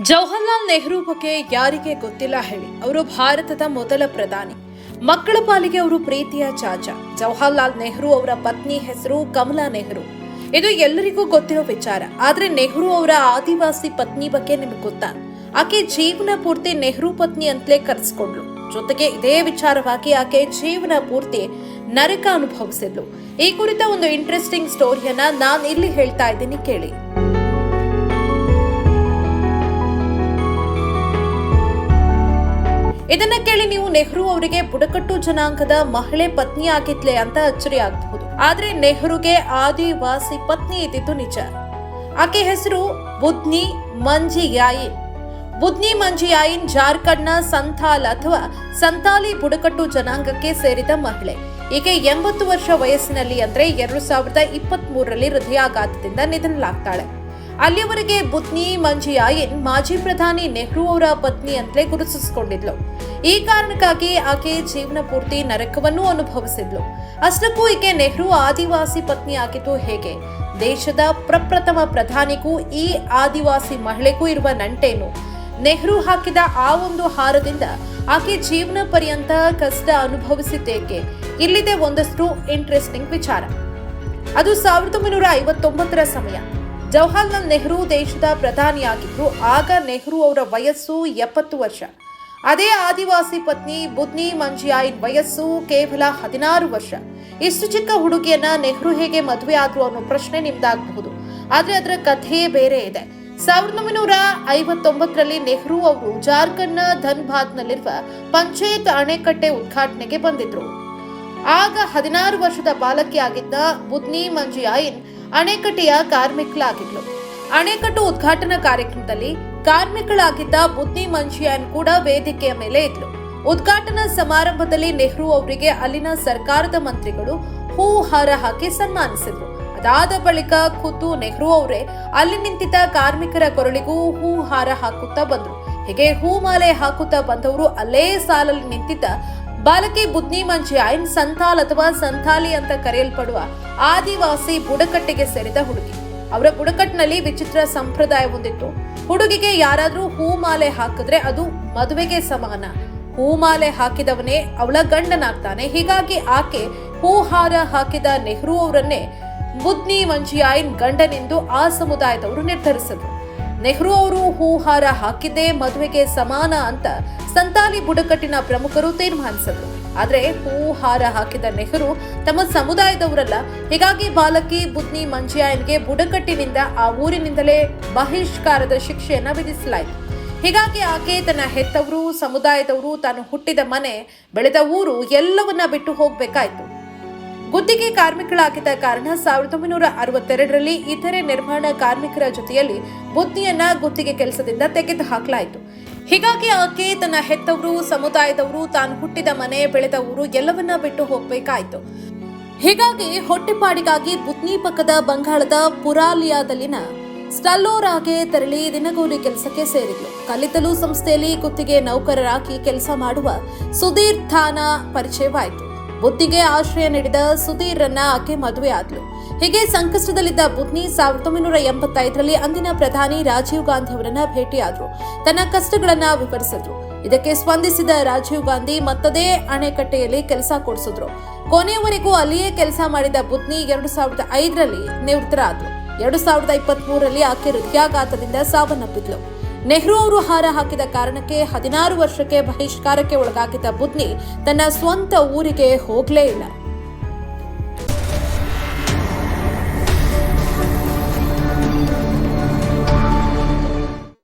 ಜವಾಹರ್ಲಾಲ್ ನೆಹರು ಬಗ್ಗೆ ಯಾರಿಗೆ ಗೊತ್ತಿಲ್ಲ ಹೇಳಿ. ಅವರು ಭಾರತದ ಮೊದಲ ಪ್ರಧಾನಿ. ಮಕ್ಕಳ ಪಾಲಿಗೆ ಅವರು ಪ್ರೀತಿಯ ಚಾಚ ಜವಾಹರ್ಲಾಲ್ ನೆಹರು ಅವರ ಪತ್ನಿ ಹೆಸರು ಕಮಲಾ ನೆಹರು. ಇದು ಎಲ್ಲರಿಗೂ ಗೊತ್ತಿರೋ ವಿಚಾರ. ಆದ್ರೆ ನೆಹರು ಅವರ ಆದಿವಾಸಿ ಪತ್ನಿ ಬಗ್ಗೆ ನಿಮಗೆ ಗೊತ್ತಾ? ಆಕೆ ಜೀವನ ಪೂರ್ತಿ ನೆಹರು ಪತ್ನಿ ಅಂತಲೇ ಕರೆಸ್ಕೊಂಡ್ಲು ಜೊತೆಗೆ ಇದೇ ವಿಚಾರವಾಗಿ ಆಕೆ ಜೀವನ ಪೂರ್ತಿ ನರಕ ಅನುಭವಿಸಿದ್ಲು. ಈ ಕುರಿತ ಒಂದು ಇಂಟ್ರೆಸ್ಟಿಂಗ್ ಸ್ಟೋರಿಯನ್ನ ನಾನು ಇಲ್ಲಿ ಹೇಳ್ತಾ ಇದ್ದೀನಿ ಕೇಳಿ. ಇದನ್ನ ಕೇಳಿ ನೀವು ನೆಹರು ಅವರಿಗೆ ಬುಡಕಟ್ಟು ಜನಾಂಗದ ಮಹಿಳೆ ಪತ್ನಿ ಆಗಿದ್ಲೆ ಅಂತ ಅಚ್ಚರಿ ಆಗಬಹುದು. ಆದ್ರೆ ನೆಹರುಗೆ ಆದಿವಾಸಿ ಪತ್ನಿ ಇದ್ದಿದ್ದು ನಿಜ. ಆಕೆ ಹೆಸರು ಬುದ್ನಿ ಮಂಜಿಯಾಯಿನ್ ಬುದ್ನಿ ಮಂಜಿಯಾಯಿನ್ ಜಾರ್ಖಂಡ್ನ ಸಂಥಾಲ್ ಅಥವಾ ಸಂತಾಲಿ ಬುಡಕಟ್ಟು ಜನಾಂಗಕ್ಕೆ ಸೇರಿದ ಮಹಿಳೆ. ಈಕೆ ಎಂಬತ್ತು ವರ್ಷ ವಯಸ್ಸಿನಲ್ಲಿ ಅಂದ್ರೆ ಎರಡು ಸಾವಿರದ ಇಪ್ಪತ್ತ್ ಮೂರರಲ್ಲಿ ಹೃದಯಾಘಾತದಿಂದ ನಿಧನಲಾಗ್ತಾಳೆ ಅಲ್ಲಿಯವರೆಗೆ ಬುತ್ನಿ ಮಂಜಿಯಾಯಿನ್ ಮಾಜಿ ಪ್ರಧಾನಿ ನೆಹರು ಅವರ ಪತ್ನಿ ಅಂತಲೇ ಗುರುತಿಸಿಕೊಂಡಿದ್ಲು. ಈ ಕಾರಣಕ್ಕಾಗಿ ಆಕೆ ಜೀವನ ಪೂರ್ತಿ ನರಕವನ್ನು ಅನುಭವಿಸಿದ್ಲು. ಅಷ್ಟಕ್ಕೂ ಈಕೆ ನೆಹರು ಆದಿವಾಸಿ ಪತ್ನಿ ಆಗಿದ್ದು ಹೇಗೆ? ದೇಶದ ಪ್ರಪ್ರಥಮ ಪ್ರಧಾನಿಗೂ, ಈ ಆದಿವಾಸಿ ಮಹಿಳೆಗೂ ಇರುವ ನಂಟೇನು? ನೆಹರು ಹಾಕಿದ ಆ ಒಂದು ಹಾರದಿಂದ ಆಕೆ ಜೀವನ ಪರ್ಯಂತ ಕಷ್ಟ ಅನುಭವಿಸಿದ್ದೇಕೆ? ಇಲ್ಲಿದೆ ಒಂದಷ್ಟು ಇಂಟ್ರೆಸ್ಟಿಂಗ್ ವಿಚಾರ. ಅದು ಸಾವಿರದ ಒಂಬೈನೂರ ಐವತ್ತೊಂಬತ್ತರ ಸಮಯ. ಜವಾಹರ್ಲಾಲ್ ನೆಹರು ದೇಶದ ಪ್ರಧಾನಿಯಾಗಿದ್ರು ಆಗ ನೆಹರು ಅವರ ವಯಸ್ಸು ಎಪ್ಪತ್ತು ವರ್ಷ. ಅದೇ ಆದಿವಾಸಿ ಪತ್ನಿ ಬುದ್ನಿ ಮಂಜಿಯಾಯಿನ್ ವಯಸ್ಸು ಕೇವಲ ಹದಿನಾರು ವರ್ಷ. ಇಷ್ಟು ಚಿಕ್ಕ ಹುಡುಗಿಯನ್ನ ನೆಹರು ಹೇಗೆ ಮದುವೆ ಆದ್ರು ಅನ್ನೋ ಪ್ರಶ್ನೆ ನಿಮ್ದಾಗಬಹುದು. ಆದರೆ ಅದರ ಕಥೆಯೇ ಬೇರೆ ಇದೆ. ಸಾವಿರದ ಒಂಬೈನೂರ ಐವತ್ತೊಂಬತ್ತರಲ್ಲಿ ನೆಹರು ಅವರು ಜಾರ್ಖಂಡ್ನ ಧನ್ಬಾದ್ನಲ್ಲಿರುವ ಪಂಚಾಯತ್ ಅಣೆಕಟ್ಟೆ ಉದ್ಘಾಟನೆಗೆ ಬಂದಿದ್ರು. ಆಗ ಹದಿನಾರು ವರ್ಷದ ಬಾಲಕಿಯಾಗಿದ್ದ ಬುದ್ನಿ ಮಂಜಿಯಾಯಿನ್ ಅಣೆಕಟ್ಟೆಯ ಕಾರ್ಮಿಕಳಾಗಿದ್ಲು. ಅಣೆಕಟ್ಟು ಉದ್ಘಾಟನಾ ಕಾರ್ಯಕ್ರಮದಲ್ಲಿ ಕಾರ್ಮಿಕಳಾಗಿದ್ದ ಬುದ್ಧಿ ಮಂಜಿಯಾನ್ ಕೂಡ ವೇದಿಕೆಯ ಮೇಲೆ ಇದ್ಲು. ಉದ್ಘಾಟನಾ ಸಮಾರಂಭದಲ್ಲಿ ನೆಹರು ಅವರಿಗೆ ಅಲ್ಲಿನ ಸರ್ಕಾರದ ಮಂತ್ರಿಗಳು ಹೂ ಹಾರ ಹಾಕಿ ಸನ್ಮಾನಿಸಿದ್ರು. ಅದಾದ ಬಳಿಕ ಖುದ್ದು ನೆಹರು ಅವರೇ ಅಲ್ಲಿ ನಿಂತಿದ್ದ ಕಾರ್ಮಿಕರ ಕೊರಳಿಗೂ ಹೂ ಹಾರ ಹಾಕುತ್ತಾ ಬಂದ್ರು. ಹೀಗೆ ಹೂಮಾಲೆ ಹಾಕುತ್ತಾ ಬಂದವರು ಅಲ್ಲೇ ಸಾಲಲ್ಲಿ ನಿಂತಿದ್ದ ಬಾಲಕಿ ಬುದ್ನಿ ಮಂಜಿಯಾಯಿನ್ ಸಂತಾಲ್ ಅಥವಾ ಸಂತಾಲಿ ಅಂತ ಕರೆಯಲ್ಪಡುವ ಆದಿವಾಸಿ ಬುಡಕಟ್ಟಿಗೆ ಸೇರಿದ ಹುಡುಗಿ. ಅವರ ಬುಡಕಟ್ಟಿನಲ್ಲಿ ವಿಚಿತ್ರ ಸಂಪ್ರದಾಯ ಹೊಂದಿತ್ತು. ಹುಡುಗಿಗೆ ಯಾರಾದರೂ ಹೂಮಾಲೆ ಹಾಕಿದ್ರೆ ಅದು ಮದುವೆಗೆ ಸಮಾನ. ಹೂಮಾಲೆ ಹಾಕಿದವನೇ ಅವಳ ಗಂಡನಾಗ್ತಾನೆ. ಹೀಗಾಗಿ ಆಕೆ ಹೂಹಾರ ಹಾಕಿದ ನೆಹರು ಅವರನ್ನೇ ಬುದ್ನಿ ಮಂಜಿಯಾಯಿನ್ ಗಂಡನೆಂದು ಆ ಸಮುದಾಯದವರು ನಿರ್ಧರಿಸಿದ್ರು. ನೆಹರು ಅವರು ಹೂಹಾರ ಹಾಕಿದ್ದೇ ಮದುವೆಗೆ ಸಮಾನ ಅಂತ ಸಂತಾಲಿ ಬುಡಕಟ್ಟಿನ ಪ್ರಮುಖರು ತೀರ್ಮಾನಿಸಿದರು. ಆದರೆ ಹೂ ಹಾರ ಹಾಕಿದ ನೆಹರು ತಮ್ಮ ಸಮುದಾಯದವರಲ್ಲ. ಹೀಗಾಗಿ ಬಾಲಕಿ ಬುದ್ನಿ ಮಂಜಿಯಾಯನ್ಗೆ ಬುಡಕಟ್ಟಿನಿಂದ ಆ ಊರಿನಿಂದಲೇ ಬಹಿಷ್ಕಾರದ ಶಿಕ್ಷೆಯನ್ನು ವಿಧಿಸಲಾಯಿತು. ಹೀಗಾಗಿ ಆಕೆ ತನ್ನ ಹೆತ್ತವರು, ಸಮುದಾಯದವರು, ತಾನು ಹುಟ್ಟಿದ ಮನೆ, ಬೆಳೆದ ಊರು ಎಲ್ಲವನ್ನ ಬಿಟ್ಟು ಹೋಗ್ಬೇಕಾಯ್ತು. ಗುತ್ತಿಗೆ ಕಾರ್ಮಿಕಳಾಗಿದ್ದ ಕಾರಣ ಸಾವಿರದ ಒಂಬೈನೂರ ಅರವತ್ತೆರಡರಲ್ಲಿ ಇತರೆ ನಿರ್ಮಾಣ ಕಾರ್ಮಿಕರ ಜೊತೆಯಲ್ಲಿ ಬುದ್ಧಿಯನ್ನ ಗುತ್ತಿಗೆ ಕೆಲಸದಿಂದ ತೆಗೆದು ಹಾಕಲಾಯಿತು ಹೀಗಾಗಿ ಆಕೆ ತನ್ನ ಹೆತ್ತವರು, ಸಮುದಾಯದವರು, ತಾನು ಹುಟ್ಟಿದ ಮನೆ, ಬೆಳೆದ ಊರು ಎಲ್ಲವನ್ನ ಬಿಟ್ಟು ಹೋಗ್ಬೇಕಾಯ್ತು. ಹೀಗಾಗಿ ಹೊಟ್ಟೆಪಾಡಿಗಾಗಿ ಬುತ್ನಿ ಪಕ್ಕದ ಬಂಗಾಳದ ಪುರಾಲಿಯಾದಲ್ಲಿನ ಸ್ಟಲ್ಲೋರಾಗೆ ತೆರಳಿ ದಿನಗೂಲಿ ಕೆಲಸಕ್ಕೆ ಸೇರಿದ್ಲು. ಕಲಿತಲು ಸಂಸ್ಥೆಯಲ್ಲಿ ಗುತ್ತಿಗೆ ನೌಕರರಾಗಿ ಕೆಲಸ ಮಾಡುವ ಸುಧೀರ್ ಥಾನಾ ಪರಿಚಯವಾಯಿತು. ಬುದ್ಧಿಗೆ ಆಶ್ರಯ ನೀಡಿದ ಸುಧೀರ್ರನ್ನ ಆಕೆ ಮದುವೆ ಆದ್ಲು. ಹೀಗೆ ಸಂಕಷ್ಟದಲ್ಲಿದ್ದ ಬುದ್ನಿ ಸಾವಿರದ ಒಂಬೈನೂರ ಎಂಬತ್ತೈದರಲ್ಲಿ ಅಂದಿನ ಪ್ರಧಾನಿ ರಾಜೀವ್ ಗಾಂಧಿ ಅವರನ್ನ ಭೇಟಿಯಾದ್ರು. ತನ್ನ ಕಷ್ಟಗಳನ್ನ ವಿವರಿಸಿದ್ರು. ಇದಕ್ಕೆ ಸ್ಪಂದಿಸಿದ ರಾಜೀವ್ ಗಾಂಧಿ ಮತ್ತದೇ ಅಣೆಕಟ್ಟೆಯಲ್ಲಿ ಕೆಲಸ ಕೊಡಿಸಿದ್ರು. ಕೊನೆಯವರೆಗೂ ಅಲ್ಲಿಯೇ ಕೆಲಸ ಮಾಡಿದ ಬುದ್ನಿ ಎರಡು ಸಾವಿರದ ಐದರಲ್ಲಿ ನಿವೃತ್ತರಾದ್ರು ಎರಡು ಸಾವಿರದ ಇಪ್ಪತ್ತ್ ಮೂರರಲ್ಲಿ ಆಕೆ ಹೃದಯಾಘಾತದಿಂದ ಸಾವನ್ನಪ್ಪಿದ್ಲು. ನೆಹರು ಅವರು ಹಾರ ಹಾಕಿದ ಕಾರಣಕ್ಕೆ ಹದಿನಾರು ವರ್ಷಕ್ಕೆ ಬಹಿಷ್ಕಾರಕ್ಕೆ ಒಳಗಾಗಿದ್ದ ಬುದ್ನಿ ತನ್ನ ಸ್ವಂತ ಊರಿಗೆ ಹೋಗಲೇ ಇಲ್ಲ.